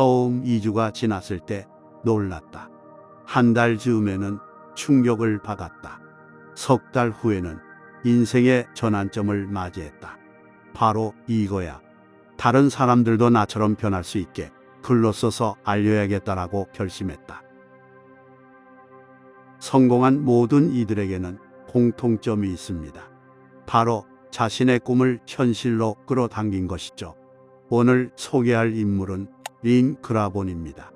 처음 2주가 지났을 때 놀랐다. 한 달 즈음에는 충격을 받았다. 석 달 후에는 인생의 전환점을 맞이했다. 바로 이거야. 다른 사람들도 나처럼 변할 수 있게 글로 써서 알려야겠다라고 결심했다. 성공한 모든 이들에게는 공통점이 있습니다. 바로 자신의 꿈을 현실로 끌어당긴 것이죠. 오늘 소개할 인물은 린 그라본입니다.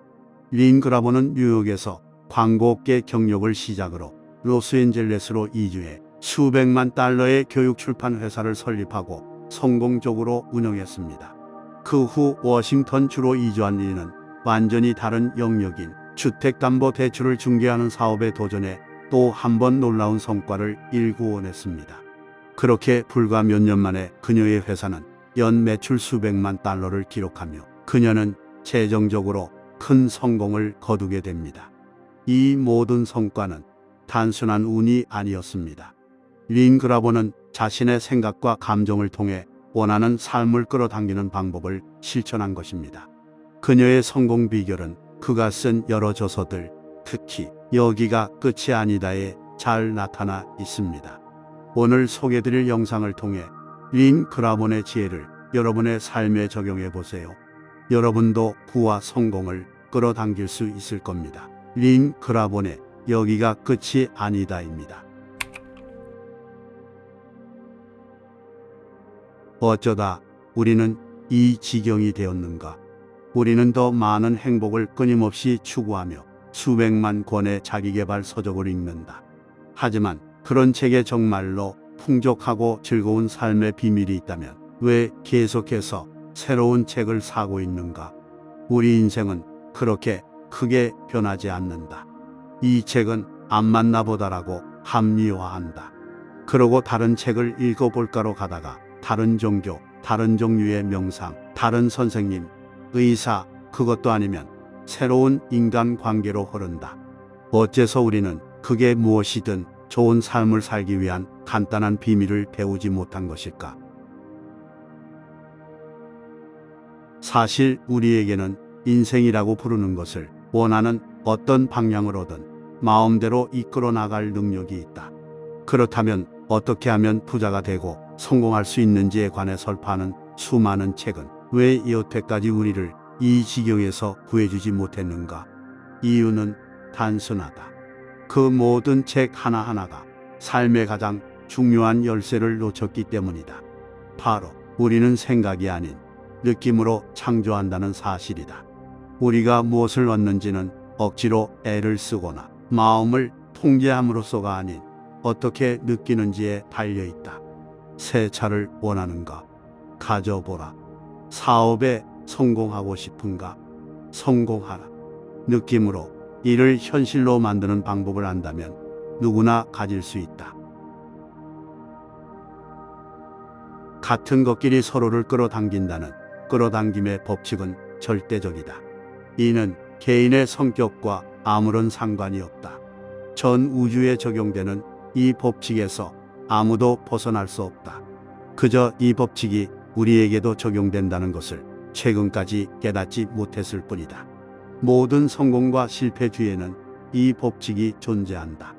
린 그라본은 뉴욕에서 광고업계 경력을 시작으로 로스앤젤레스로 이주해 수백만 달러의 교육 출판 회사를 설립하고 성공적으로 운영했습니다. 그 후 워싱턴 주로 이주한 린은 완전히 다른 영역인 주택담보대출을 중개하는 사업에 도전해 또 한 번 놀라운 성과를 일구어냈습니다. 그렇게 불과 몇 년 만에 그녀의 회사는 연 매출 수백만 달러를 기록하며 그녀는 재정적으로 큰 성공을 거두게 됩니다. 이 모든 성과는 단순한 운이 아니었습니다. 린 그라보는 자신의 생각과 감정을 통해 원하는 삶을 끌어당기는 방법을 실천한 것입니다. 그녀의 성공 비결은 그가 쓴 여러 저서들, 특히 여기가 끝이 아니다에 잘 나타나 있습니다. 오늘 소개드릴 영상을 통해 린 그라본의 지혜를 여러분의 삶에 적용해 보세요. 여러분도 부와 성공을 끌어당길 수 있을 겁니다. 린 그라본의 여기가 끝이 아니다입니다. 어쩌다 우리는 이 지경이 되었는가? 우리는 더 많은 행복을 끊임없이 추구하며 수백만 권의 자기개발 서적을 읽는다. 하지만 그런 책에 정말로 풍족하고 즐거운 삶의 비밀이 있다면 왜 계속해서 새로운 책을 사고 있는가? 우리 인생은 그렇게 크게 변하지 않는다. 이 책은 안 맞나보다라고 합리화한다. 그러고 다른 책을 읽어볼까로 가다가 다른 종교, 다른 종류의 명상, 다른 선생님, 의사, 그것도 아니면 새로운 인간 관계로 흐른다. 어째서 우리는 그게 무엇이든 좋은 삶을 살기 위한 간단한 비밀을 배우지 못한 것일까? 사실 우리에게는 인생이라고 부르는 것을 원하는 어떤 방향으로든 마음대로 이끌어 나갈 능력이 있다. 그렇다면 어떻게 하면 부자가 되고 성공할 수 있는지에 관해 설파하는 수많은 책은 왜 여태까지 우리를 이 지경에서 구해주지 못했는가? 이유는 단순하다. 그 모든 책 하나하나가 삶의 가장 중요한 열쇠를 놓쳤기 때문이다. 바로 우리는 생각이 아닌 느낌으로 창조한다는 사실이다. 우리가 무엇을 얻는지는 억지로 애를 쓰거나 마음을 통제함으로써가 아닌 어떻게 느끼는지에 달려 있다. 새 차를 원하는가? 가져보라. 사업에 성공하고 싶은가? 성공하라. 느낌으로 이를 현실로 만드는 방법을 안다면 누구나 가질 수 있다. 같은 것끼리 서로를 끌어당긴다는 끌어당김의 법칙은 절대적이다. 이는 개인의 성격과 아무런 상관이 없다. 전 우주에 적용되는 이 법칙에서 아무도 벗어날 수 없다. 그저 이 법칙이 우리에게도 적용된다는 것을 최근까지 깨닫지 못했을 뿐이다. 모든 성공과 실패 뒤에는 이 법칙이 존재한다.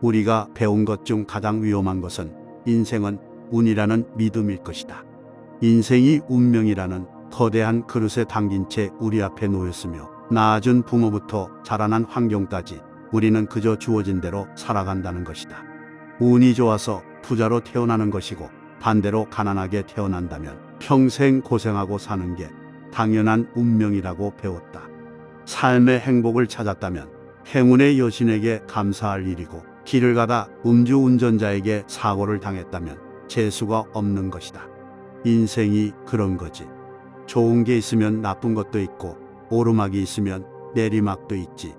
우리가 배운 것 중 가장 위험한 것은 인생은 운이라는 믿음일 것이다. 인생이 운명이라는 거대한 그릇에 담긴 채 우리 앞에 놓였으며 낳아준 부모부터 자라난 환경까지 우리는 그저 주어진 대로 살아간다는 것이다. 운이 좋아서 부자로 태어나는 것이고 반대로 가난하게 태어난다면 평생 고생하고 사는 게 당연한 운명이라고 배웠다. 삶의 행복을 찾았다면 행운의 여신에게 감사할 일이고 길을 가다 음주운전자에게 사고를 당했다면 재수가 없는 것이다. 인생이 그런 거지. 좋은 게 있으면 나쁜 것도 있고 오르막이 있으면 내리막도 있지.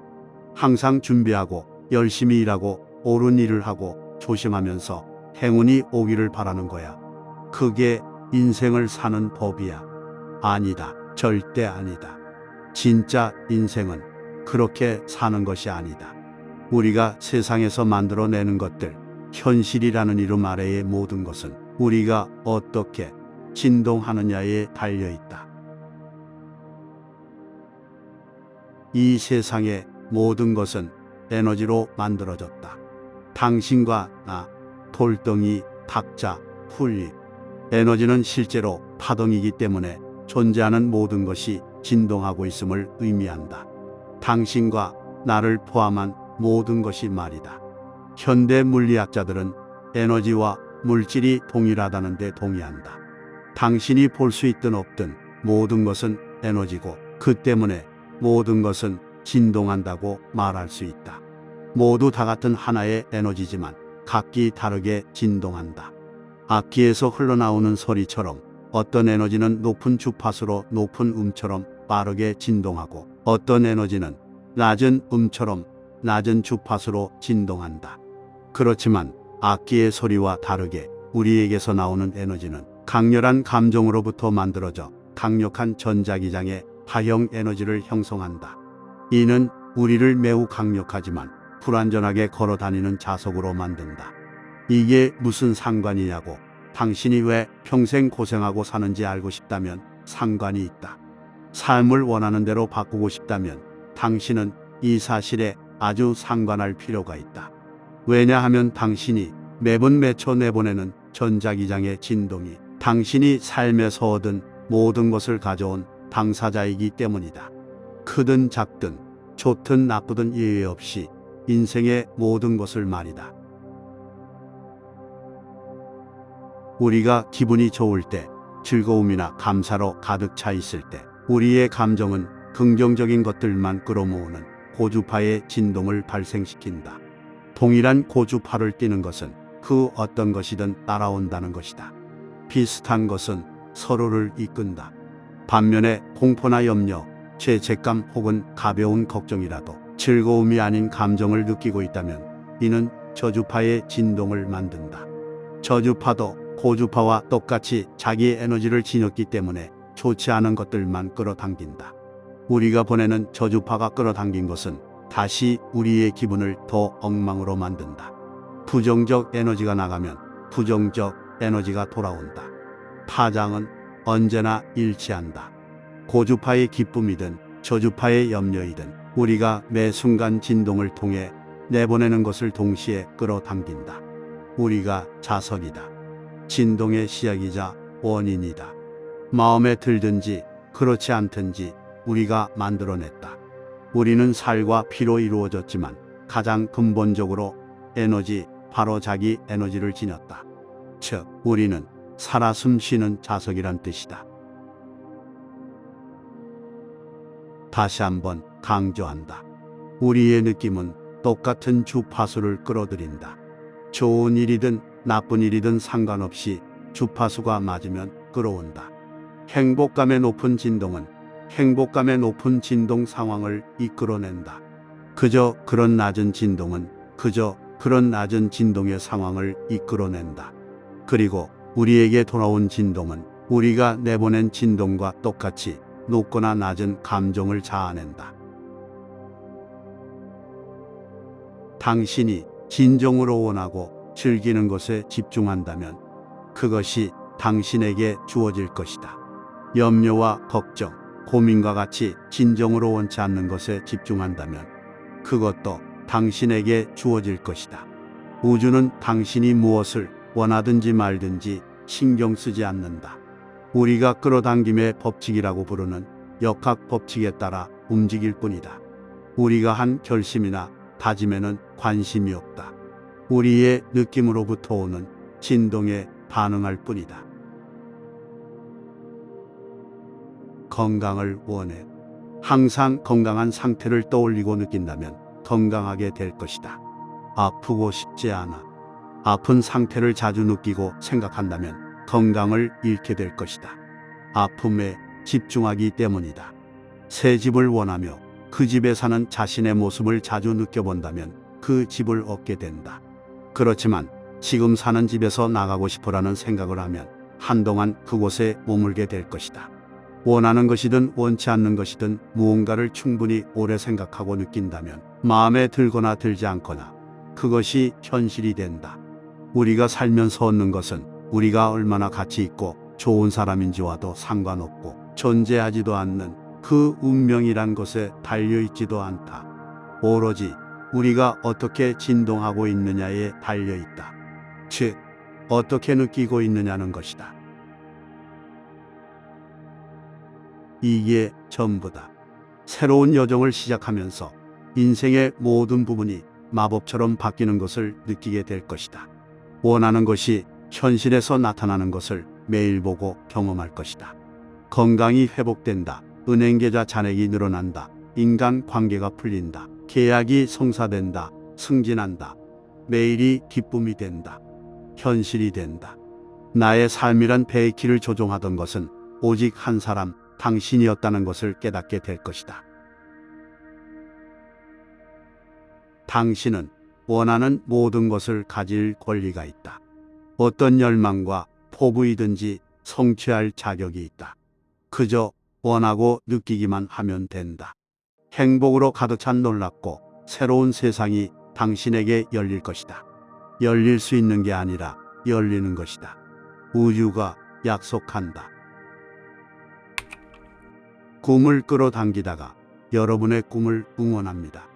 항상 준비하고 열심히 일하고 옳은 일을 하고 조심하면서 행운이 오기를 바라는 거야. 그게 인생을 사는 법이야. 아니다. 절대 아니다. 진짜 인생은 그렇게 사는 것이 아니다. 우리가 세상에서 만들어내는 것들, 현실이라는 이름 아래의 모든 것은 우리가 어떻게 진동하느냐에 달려 있다. 이 세상의 모든 것은 에너지로 만들어졌다. 당신과 나, 돌덩이, 탁자, 풀잎. 에너지는 실제로 파동이기 때문에 존재하는 모든 것이 진동하고 있음을 의미한다. 당신과 나를 포함한 모든 것이 말이다. 현대 물리학자들은 에너지와 물질이 동일하다는 데 동의한다. 당신이 볼 수 있든 없든 모든 것은 에너지고 그 때문에 모든 것은 진동한다고 말할 수 있다. 모두 다 같은 하나의 에너지지만 각기 다르게 진동한다. 악기에서 흘러나오는 소리처럼 어떤 에너지는 높은 주파수로 높은 음처럼 빠르게 진동하고 어떤 에너지는 낮은 음처럼 낮은 주파수로 진동한다. 그렇지만 악기의 소리와 다르게 우리에게서 나오는 에너지는 강렬한 감정으로부터 만들어져 강력한 전자기장의 파형 에너지를 형성한다. 이는 우리를 매우 강력하지만 불완전하게 걸어 다니는 자석으로 만든다. 이게 무슨 상관이냐고 당신이 왜 평생 고생하고 사는지 알고 싶다면 상관이 있다. 삶을 원하는 대로 바꾸고 싶다면 당신은 이 사실에 아주 상관할 필요가 있다. 왜냐하면 당신이 매분 매초 내보내는 전자기장의 진동이 당신이 삶에서 얻은 모든 것을 가져온 당사자이기 때문이다. 크든 작든 좋든 나쁘든 예외 없이 인생의 모든 것을 말이다. 우리가 기분이 좋을 때, 즐거움이나 감사로 가득 차 있을 때, 우리의 감정은 긍정적인 것들만 끌어모으는 고주파의 진동을 발생시킨다. 동일한 고주파를 띠는 것은 그 어떤 것이든 따라온다는 것이다. 비슷한 것은 서로를 이끈다. 반면에 공포나 염려, 죄책감 혹은 가벼운 걱정이라도 즐거움이 아닌 감정을 느끼고 있다면 이는 저주파의 진동을 만든다. 저주파도 고주파와 똑같이 자기 에너지를 지녔기 때문에 좋지 않은 것들만 끌어당긴다. 우리가 보내는 저주파가 끌어당긴 것은 다시 우리의 기분을 더 엉망으로 만든다. 부정적 에너지가 나가면 부정적 에너지가 돌아온다. 파장은 언제나 일치한다. 고주파의 기쁨이든 저주파의 염려이든 우리가 매 순간 진동을 통해 내보내는 것을 동시에 끌어당긴다. 우리가 자석이다. 진동의 시작이자 원인이다. 마음에 들든지 그렇지 않든지 우리가 만들어냈다. 우리는 살과 피로 이루어졌지만 가장 근본적으로 에너지, 바로 자기 에너지를 지녔다. 즉, 우리는 살아 숨 쉬는 자석이란 뜻이다. 다시 한번 강조한다. 우리의 느낌은 똑같은 주파수를 끌어들인다. 좋은 일이든 나쁜 일이든 상관없이 주파수가 맞으면 끌어온다. 행복감의 높은 진동은 행복감의 높은 진동 상황을 이끌어낸다. 그저 그런 낮은 진동은 그저 그런 낮은 진동의 상황을 이끌어낸다. 그리고 우리에게 돌아온 진동은 우리가 내보낸 진동과 똑같이 높거나 낮은 감정을 자아낸다. 당신이 진정으로 원하고 즐기는 것에 집중한다면 그것이 당신에게 주어질 것이다. 염려와 걱정, 고민과 같이 진정으로 원치 않는 것에 집중한다면 그것도 당신에게 주어질 것이다. 우주는 당신이 무엇을 원하든지 말든지 신경 쓰지 않는다. 우리가 끌어당김의 법칙이라고 부르는 역학 법칙에 따라 움직일 뿐이다. 우리가 한 결심이나 다짐에는 관심이 없다. 우리의 느낌으로부터 오는 진동에 반응할 뿐이다. 건강을 원해. 항상 건강한 상태를 떠올리고 느낀다면 건강하게 될 것이다. 아프고 싶지 않아. 아픈 상태를 자주 느끼고 생각한다면 건강을 잃게 될 것이다. 아픔에 집중하기 때문이다. 새 집을 원하며 그 집에 사는 자신의 모습을 자주 느껴본다면 그 집을 얻게 된다. 그렇지만 지금 사는 집에서 나가고 싶어라는 생각을 하면 한동안 그곳에 머물게 될 것이다. 원하는 것이든 원치 않는 것이든 무언가를 충분히 오래 생각하고 느낀다면 마음에 들거나 들지 않거나 그것이 현실이 된다. 우리가 살면서 얻는 것은 우리가 얼마나 가치 있고 좋은 사람인지와도 상관없고 존재하지도 않는 그 운명이란 것에 달려있지도 않다. 오로지 우리가 어떻게 진동하고 있느냐에 달려있다. 즉, 어떻게 느끼고 있느냐는 것이다. 이게 전부다. 새로운 여정을 시작하면서 인생의 모든 부분이 마법처럼 바뀌는 것을 느끼게 될 것이다. 원하는 것이 현실에서 나타나는 것을 매일 보고 경험할 것이다. 건강이 회복된다. 은행 계좌 잔액이 늘어난다. 인간 관계가 풀린다. 계약이 성사된다. 승진한다. 매일이 기쁨이 된다. 현실이 된다. 나의 삶이란 배기를 조종하던 것은 오직 한 사람, 당신이었다는 것을 깨닫게 될 것이다. 당신은 원하는 모든 것을 가질 권리가 있다. 어떤 열망과 포부이든지 성취할 자격이 있다. 그저 원하고 느끼기만 하면 된다. 행복으로 가득 찬 놀랍고 새로운 세상이 당신에게 열릴 것이다. 열릴 수 있는 게 아니라 열리는 것이다. 우주가 약속한다. 꿈을 끌어당기다가 여러분의 꿈을 응원합니다.